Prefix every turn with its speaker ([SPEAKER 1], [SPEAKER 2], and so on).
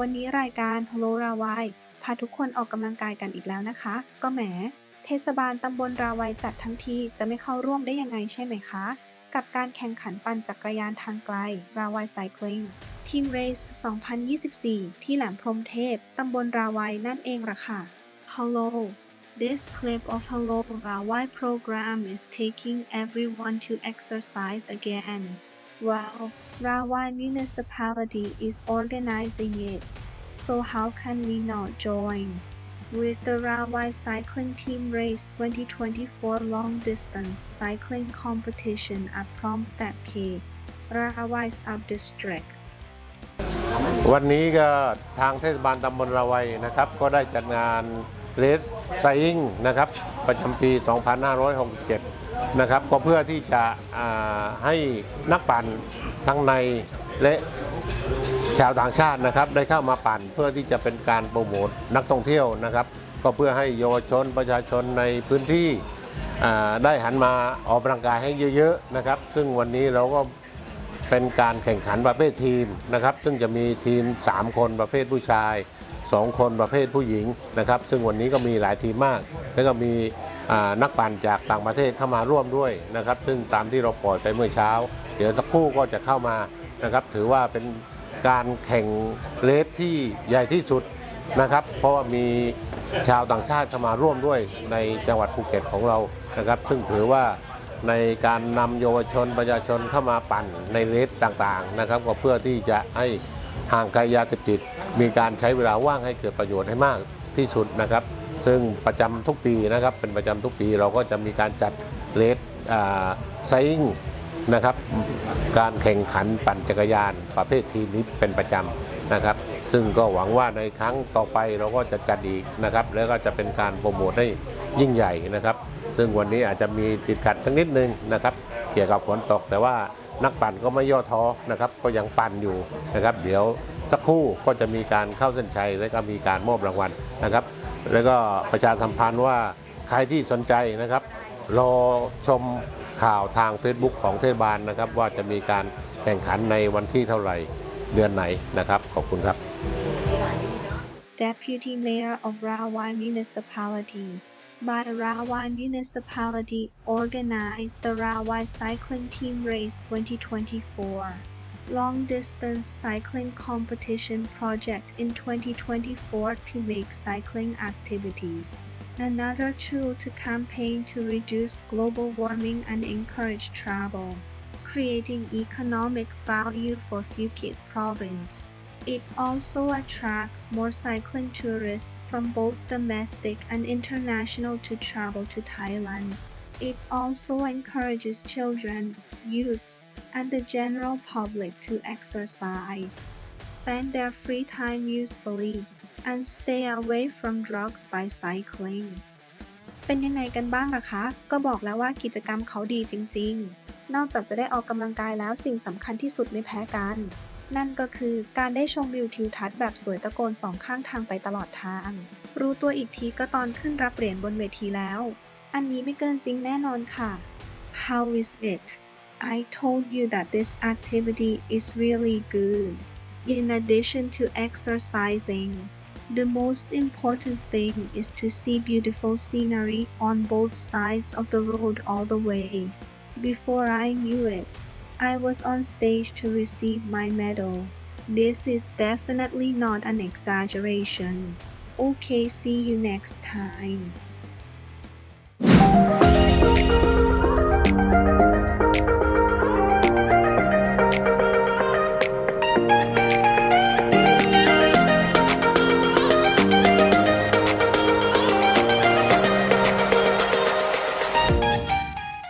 [SPEAKER 1] วันนี้รายการ Hello ราวายพาทุกคนออกกำลังกายกันอีกแล้วนะคะ ก็แหม เทศบาลตำบลราวายจัดทั้งทีจะไม่เข้าร่วมได้ยังไงใช่ไหมคะ กับการแข่งขันปั่นจักรยานทางไกล ราวายไซคลิงทีมเรส 2024 ที่แหลมพรมเทพตำบลราวายนั่นเองล่ะค่ะ Hello This clip of Hello Rawai program is taking everyone to exercise again. Well, Rawai municipality is organizing it, so how can we not join? With the Rawai Cycling Team Race 2024 Long Distance Cycling Competition at Prom That K, Rawai Sub-District.
[SPEAKER 2] วันนี้ก็ทางเทศบาลตำบลระไวยนะครับ ก็ได้จัดงานเลสไซอิงนะครับ ประจำปี 2567 นะครับ ก็เพื่อที่จะให้นักปั่นทั้งในและชาวต่างชาตินะครับ ได้เข้ามาปั่นเพื่อที่จะเป็นการโปรโมทนักท่องเที่ยวนะครับ ก็เพื่อให้เยาวชนประชาชนในพื้นที่ได้หันมาออกกำลังกายให้เยอะๆนะครับ ซึ่งวันนี้เราก็เป็นการแข่งขันประเภททีมนะครับ ซึ่งจะมีทีม 3 คนประเภทผู้ชาย 2 คนประเภทผู้หญิงนะครับ ซึ่งวันนี้ก็มีหลายทีมมาก แล้วก็มีนักปั่นจากต่างประเทศเข้ามาร่วมด้วยนะครับ ซึ่งตามที่เราปล่อยไปเมื่อเช้า เดี๋ยวสักครู่ก็จะเข้ามานะครับ ถือว่าเป็นการแข่งเลสที่ใหญ่ที่สุดนะครับ เพราะว่ามีชาวต่างชาติเข้ามาร่วมด้วยในจังหวัดภูเก็ตของเรานะครับ ซึ่งถือว่าในการนำเยาวชนประชาชนเข้ามาปั่นในเลสต่างๆนะครับ ก็เพื่อที่จะให้ ห่างไกลยาเสพติด มีการใช้เวลาว่างให้เกิดประโยชน์ให้มากที่สุดนะครับ ซึ่งประจำทุกปีนะครับ เป็นประจำทุกปีเราก็จะมีการจัดเลสไซงนะครับ การแข่งขันปั่นจักรยานประเภททีนี้เป็นประจำนะครับ ซึ่งก็หวังว่าในครั้งต่อไปเราก็จะจัดอีกนะครับ แล้วก็จะเป็นการโปรโมทให้ยิ่งใหญ่นะครับ ซึ่งวันนี้อาจจะมีติดขัดสักนิดนึงนะครับ เกี่ยวกับฝนตก แต่ว่านักปั่นก็ไม่ย่อท้อนะครับ ก็ยังปั่นอยู่นะครับ เดี๋ยวสักครู่ก็จะมีการเข้าเส้นชัยและก็มีการมอบรางวัลนะครับ แล้วก็ประชาสัมพันธ์ว่าใครที่สนใจนะครับ รอชมข่าวทาง Facebook ของเทศบาลนะครับ ว่าจะมีการแข่งขันในวันที่เท่าไหร่เดือนไหนนะครับ ขอบคุณครับ
[SPEAKER 1] Deputy Mayor of Rawai Municipality. By Rawai Municipality organized the Rawai Cycling Team Race 2024 long distance cycling competition project in 2024 to make cycling activities. Another tool to campaign to reduce global warming and encourage travel. Creating economic value for Phuket province It also attracts more cycling tourists from both domestic and international to travel to Thailand. It also encourages children, youths, and the general public to exercise, spend their free time usefully, and stay away from drugs by cycling. เป็นยังไงกันบ้างล่ะคะ ก็บอกแล้วว่ากิจกรรมเขาดีจริงๆ นอกจากจะได้ออกกำลังกายแล้วสิ่งสำคัญที่สุดไม่แพ้กัน นั่นก็คือการได้ชมวิวทิวทัศน์แบบสวยตะโกนสองข้างทางไปตลอดทาง รู้ตัวอีกทีก็ตอนขึ้นรับเหรียญบนเวทีแล้ว อันนี้ไม่เกินจริงแน่นอนค่ะ How is it I told you that this activity is really good in addition to exercising The most important thing is to see beautiful scenery on both sides of the road all the way. Before I knew it, I was on stage to receive my medal. This is definitely not an exaggeration. Okay, see you next time.